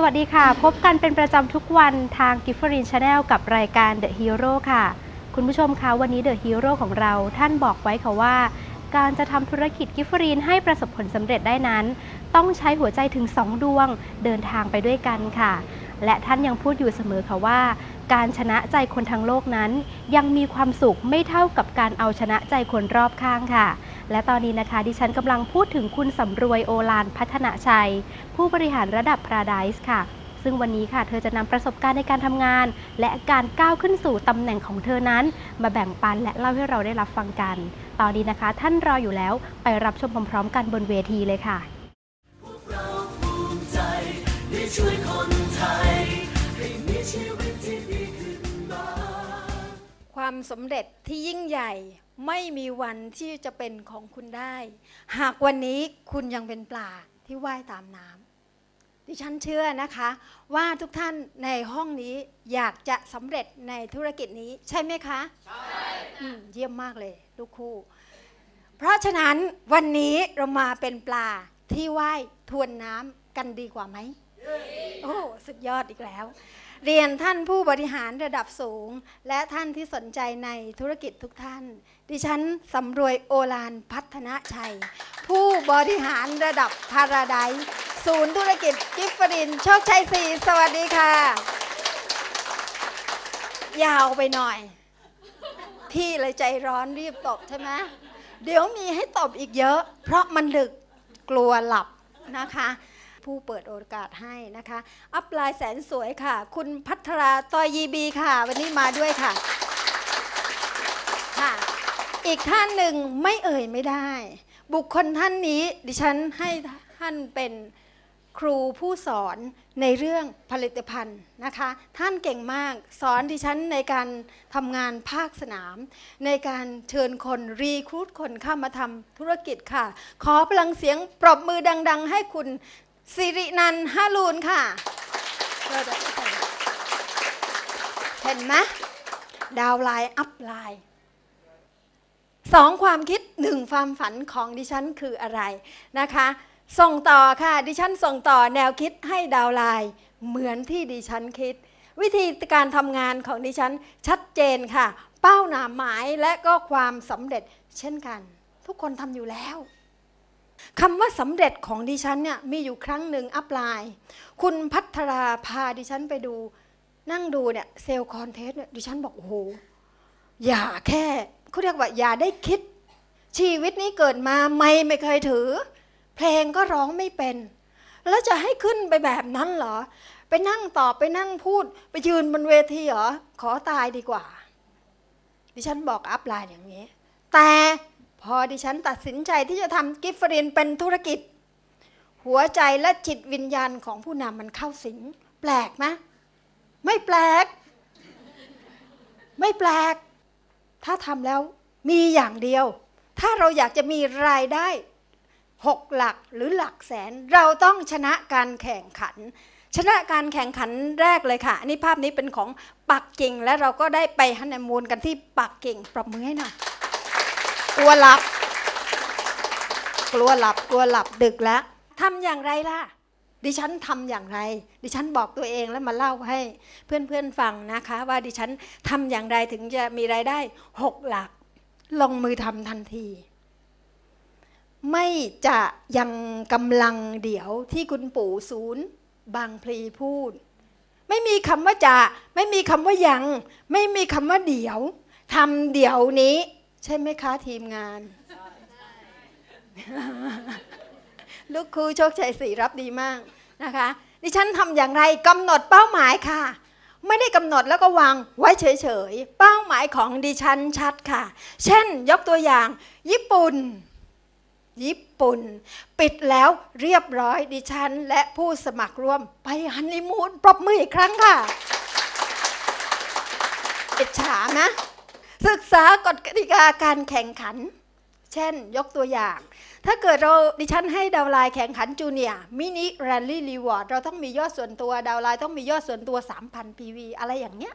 สวัสดีค่ะ พบกันเป็นประจำทุกวันทาง g i f f e r i n Channel กับรายการ The Hero ค่ะ คุณผู้ชมคะวันนี้ The Hero ของเราท่านบอกไว้ค่ะว่า การจะทำธุรกิจกิฟเฟอรีนให้ประสบผลสำเร็จได้นั้น ต้องใช้หัวใจถึง 2 ดวงเดินทางไปด้วยกันค่ะ และท่านยังพูดอยู่เสมอค่ะว่า การชนะใจคนทั้งโลกนั้น ยังมีความสุขไม่เท่ากับการเอาชนะใจคนรอบข้างค่ะ และตอนนี้นะคะ ดิฉันกำลังพูดถึงคุณสำรวยโอลานพัฒนาชัย ผู้บริหารระดับ Paradise ค่ะ ซึ่งวันนี้ค่ะ เธอจะนำประสบการณ์ในการทำงาน และการก้าวขึ้นสู่ตำแหน่งของเธอนั้น มาแบ่งปันและเล่าให้เราได้รับฟังกัน ตอนนี้นะคะ ท่านรออยู่แล้วไปรับชมพร้อมๆ กันบนเวทีเลยค่ะเราภูมิใจได้ช่วยคน ความสำเร็จที่ยิ่งใหญ่ไม่มีวันที่จะเป็นของคุณได้ หากวันนี้คุณยังเป็นปลาที่ว่ายตามน้ำดิฉันเชื่อนะคะ ว่าทุกท่านในห้องนี้อยากจะสำเร็จในธุรกิจนี้ใช่ไหมคะ ใช่เยี่ยมมากเลยลูกคู่ เพราะฉะนั้นวันนี้เรามาเป็นปลาที่ว่ายทวนน้ำกันดีกว่าไหมโอ้สุดยอดอีกแล้ว เรียนท่านผู้บริหารระดับสูง และท่านที่สนใจในธุรกิจทุกท่าน ดิฉันสำรวยโอลานพัฒนาชัย ผู้บริหารระดับพาราไดศูนย์ธุรกิจกิฟฟรินโชคชัยสีสวัสดีค่ะ ยาวไปหน่อย พี่เลยใจร้อนรีบตบใช่ไหมเดี๋ยวมีให้ตบอีกเยอะ เพราะมันดึกกลัวหลับนะคะ ผู้เปิดโอกาสให้นะคะ อัพไลน์แสนสวยค่ะ คุณพัทราตอยีบีค่ะ วันนี้มาด้วยค่ะค่ะ อีกท่านหนึ่งไม่เอ่ยไม่ได้ บุคคลท่านนี้ดิฉันให้ท่านเป็นครูผู้สอนในเรื่องผลิตภัณฑ์นะคะ ท่านเก่งมากสอนดิฉันในการทำงานภาคสนาม ในการเชิญคนรีครูดคนเข้ามาทำธุรกิจค่ะ ขอพลังเสียงปรบมือดัง ๆ ให้คุณ สิรินันฮาลูนค่ะเห็นไหมดาวไลน์อัพไลน์สองความคิดหนึ่งความฝันของดิฉันคืออะไรนะคะ ส่งต่อค่ะ ดิฉันส่งต่อแนวคิดให้ดาวไลน์เหมือนที่ดิฉันคิด วิธีการทำงานของดิฉันชัดเจนค่ะ เป้าหนาหมายและก็ความสำเร็จเช่นกัน ทุกคนทำอยู่แล้ว คำว่าสำเร็จของดิฉันเนี่ยมีอยู่ครั้งหนึ่งอัพไลน์คุณพัทราพาดิฉันไปดู นั่งดูเนี่ยเซลล์คอนเทสเนี่ยดิฉันบอกโอ้โหอย่าแค่เขาเรียกว่าอย่าได้คิด ชีวิตนี้เกิดมาไม่ไม่เคยถือ เพลงก็ร้องไม่เป็น แล้วจะให้ขึ้นไปแบบนั้นเหรอ ไปนั่งตอบไปนั่งพูด ไปยืนบนเวทีเหรอ ขอตายดีกว่า ดิฉันบอกอัพไลน์อย่างนี้ แต่ พอดิฉันตัดสินใจที่จะทำกิฟฟรินเป็นธุรกิจ หัวใจและจิตวิญญาณของผู้นำมันเข้าสิง แปลกไหมไม่แปลก ไม่แปลก ถ้าทำแล้วมีอย่างเดียว ถ้าเราอยากจะมีรายได้หกหลักหรือหลักแสน เราต้องชนะการแข่งขัน ชนะการแข่งขันแรกเลยค่ะ อันนี้ภาพนี้เป็นของปักกิ่งและเราก็ได้ไปฮันนีมูนกันที่ปักกิ่งปรบมือให้หน่อย กลัวหลับ กลัวหลับ กลัวหลับดึกแล้วทำอย่างไรล่ะ ดิฉันทำอย่างไร ดิฉันบอกตัวเองแล้วมาเล่าให้เพื่อนๆฟังนะคะ ว่าดิฉันทำอย่างไรถึงจะมีรายได้หกหลัก ลงมือทำทันที ไม่จะยังกำลังเดี๋ยวที่คุณปู่ศูนย์บางพลีพูด ไม่มีคำว่าจะ ไม่มีคำว่ายัง ไม่มีคำว่าเดี๋ยวทำเดี๋ยวนี้ ใช่ไหมคะทีมงาน ลูกครูโชคชัยศรีรับดีมากนะคะดิฉันทำอย่างไรกำหนดเป้าหมายค่ะ ไม่ได้กำหนดแล้วก็วางไว้เฉยๆ เป้าหมายของดิฉันชัดค่ะ เช่นยกตัวอย่าง ญี่ปุ่น ญี่ปุ่น ปิดแล้วเรียบร้อยดิฉัน และผู้สมัครร่วมไปฮันนีมูนปรบมืออีกครั้งค่ะอิจฉานะ ศึกษากฎกติกาการแข่งขัน เช่นยกตัวอย่าง ถ้าเกิดเราดิฉันให้ดาวไลน์แข่งขันจูเนียร์มินิแรลลี่รีวอร์ดเราต้องมียอดส่วนตัวดาวไลน์ต้องมียอดส่วนตัว 3,000 PV อะไรอย่างเนี้ย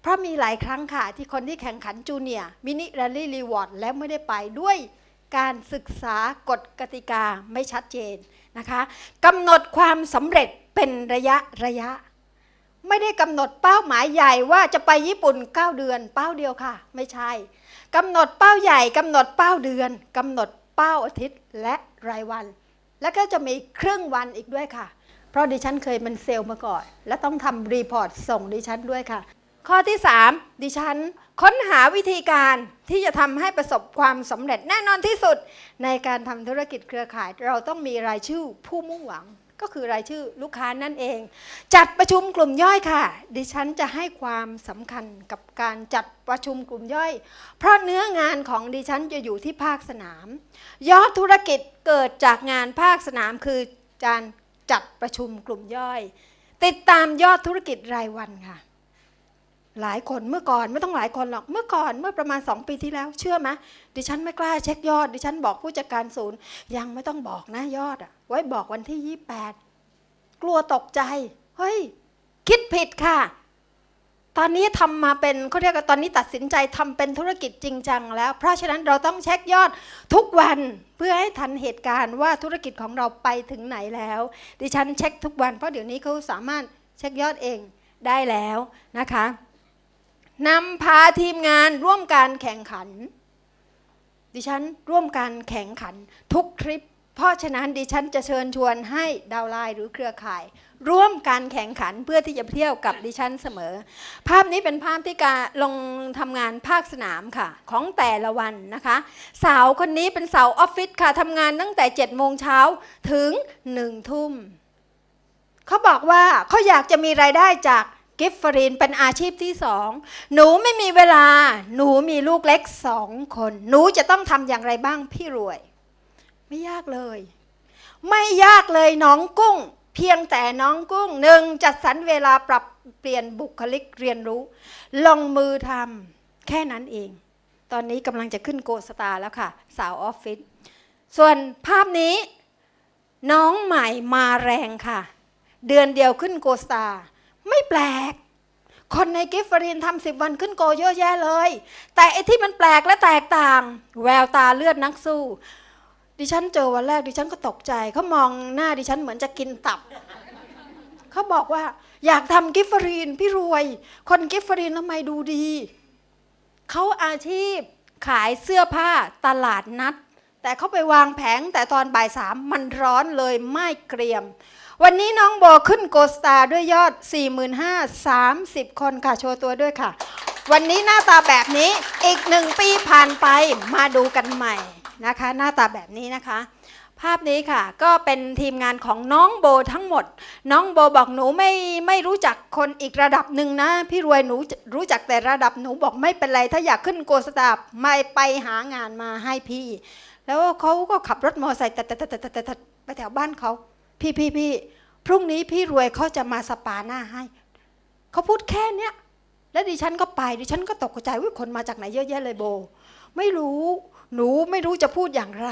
เพราะมีหลายครั้งค่ะ ที่คนที่แข่งขันจูเนียร์มินิแรลลี่รีวอร์ดแล้วไม่ได้ไปด้วยการศึกษากฎกติกาไม่ชัดเจนนะคะกำหนดความสำเร็จเป็นระยะระยะ ไม่ได้กำหนดเป้าหมายใหญ่ว่าจะไปญี่ปุ่น 9 เดือน เป้าเดียวค่ะ ไม่ใช่กำหนดเป้าใหญ่กำหนดเป้าเดือนกำหนดเป้าอาทิตย์และรายวัน แล้วก็จะมีครึ่งวันอีกด้วยค่ะ เพราะดิฉันเคยเป็นเซลล์มาก่อน และต้องทำรีพอร์ตส่งดิฉันด้วยค่ะ ข้อที่ 3 ดิฉัน ค้นหาวิธีการที่จะทำให้ประสบความสำเร็จแน่นอนที่สุด ในการทำธุรกิจเครือข่าย เราต้องมีรายชื่อผู้มุ่งหวัง ก็คือรายชื่อลูกค้านั่นเอง จัดประชุมกลุ่มย่อยค่ะ ดิฉันจะให้ความสำคัญกับการจัดประชุมกลุ่มย่อย เพราะเนื้องานของดิฉันจะอยู่ที่ภาคสนาม ยอดธุรกิจเกิดจากงานภาคสนามคือการจัดประชุมกลุ่มย่อย ติดตามยอดธุรกิจรายวันค่ะ หลายคนเมื่อก่อนไม่ต้องหลายคนหรอกเมื่อก่อนเมื่อประมาณ 2 ปีที่แล้ว เชื่อไหมดิฉันไม่กล้าเช็คยอด ดิฉันบอกผู้จัดการศูนย์ ยังไม่ต้องบอกนะยอดอะไว้บอกวันที่ 28 กลัวตกใจ เฮ้ย คิดผิดค่ะ ตอนนี้ทำมาเป็นเขาเรียกว่าตอนนี้ตัดสินใจทำเป็นธุรกิจจริงจังแล้ว เพราะฉะนั้นเราต้องเช็คยอดทุกวันเพื่อให้ทันเหตุการณ์ว่าธุรกิจของเราไปถึงไหนแล้ว ดิฉันเช็คทุกวันเพราะเดี๋ยวนี้เขาสามารถเช็คยอดเองได้แล้วนะคะ นำพาทีมงานร่วมการแข่งขัน ดิฉันร่วมการแข่งขันทุกทริป เพราะฉะนั้นดิฉันจะเชิญชวนให้ดาวไลน์หรือเครือข่าย ร่วมการแข่งขันเพื่อที่จะเที่ยวกับดิฉันเสมอ ภาพนี้เป็นภาพที่การลงทำงานภาคสนามค่ะ ของแต่ละวันนะคะ สาวคนนี้เป็นสาวออฟฟิศค่ะทำงานตั้งแต่7จ็ดโมงเช้าถึงหนึ่งทุ่มเขาบอกว่าเขาอยากจะมีรายได้จาก กิฟฟรินเป็นอาชีพที่สองหนูไม่มีเวลา หนูมีลูกเล็กสองคน หนูจะต้องทำอย่างไรบ้างพี่รวย ไม่ยากเลย ไม่ยากเลยน้องกุ้ง เพียงแต่น้องกุ้งหนึ่งจัดสรรเวลาปรับเปลี่ยนบุคลิกเรียนรู้ ลงมือทำแค่นั้นเอง ตอนนี้กำลังจะขึ้นโกสตาแล้วค่ะ สาวออฟฟิศส่วนภาพนี้น้องใหม่มาแรงค่ะ เดือนเดียวขึ้นโกสตาร์ ไม่แปลก คนในกิฟฟรินทำสิบวันขึ้นโกเยอะแยะเลย แต่ไอ้ที่มันแปลกและแตกต่าง แววตาเลือดนักสู้ ดิฉันเจอวันแรกดิฉันก็ตกใจเขามองหน้าดิฉันเหมือนจะกินตับเขาบอกว่า อยากทำกิฟฟรีนพี่รวย คนกิฟฟรีนทำไมดูดีเขาอาชีพขายเสื้อผ้าตลาดนัด แต่เขาไปวางแผงแต่ตอนบ่ายสามมันร้อนเลยไม่เกรียม วันนี้น้องโบขึ้นโกสตาร์ด้วยยอด 45,030 คนค่ะ โชว์ตัวด้วยค่ะ วันนี้หน้าตาแบบนี้อีกหนึ่งปีผ่านไปมาดูกันใหม่นะคะ หน้าตาแบบนี้นะคะ ภาพนี้ค่ะก็เป็นทีมงานของน้องโบทั้งหมด น้องโบบอกหนูไม่ไม่รู้จักคนอีกระดับหนึ่งนะ พี่รวยหนูรู้จักแต่ระดับหนูบอกไม่เป็นไร ถ้าอยากขึ้นโกสตาร์ไม่ไปหางานมาให้พี่ แล้วเขาก็ขับรถมอเตอร์ไซค์ต่แต่แต่แต่แต่ไปแถวบ้านเขา พี่พี่พี่พรุ่งนี้พี่รวยเขาจะมาสปาหน้าให้เขาพูดแค่เนี้ยแล้วดิฉันก็ไปดิฉันก็ตกใจว่าคนมาจากไหนเยอะแยะเลยโบ ไม่รู้หนูไม่รู้จะพูดอย่างไร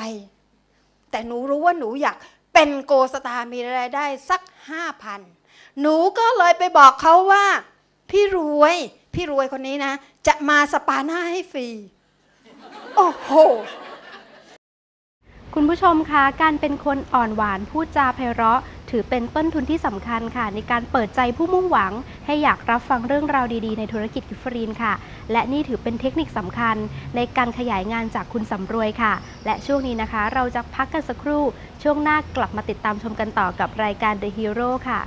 แต่หนูรู้ว่าหนูอยากเป็นโกสตามีรายได้สักห้าพันหนูก็เลยไปบอกเขาว่า พี่รวย พี่รวยคนนี้นะ จะมาสปาหน้าให้ฟรี โอ้โห คุณผู้ชมคะ การเป็นคนอ่อนหวานพูดจาไพเราะ ถือเป็นต้นทุนที่สำคัญค่ะ ในการเปิดใจผู้มุ่งหวัง ให้อยากรับฟังเรื่องราวดีๆ ในธุรกิจกิฟฟรีนค่ะ และนี่ถือเป็นเทคนิคสำคัญ ในการขยายงานจากคุณสำรวยค่ะ และช่วงนี้นะคะ เราจะพักกันสักครู่ ช่วงหน้ากลับมาติดตามชมกันต่อกับรายการ The Hero ค่ะ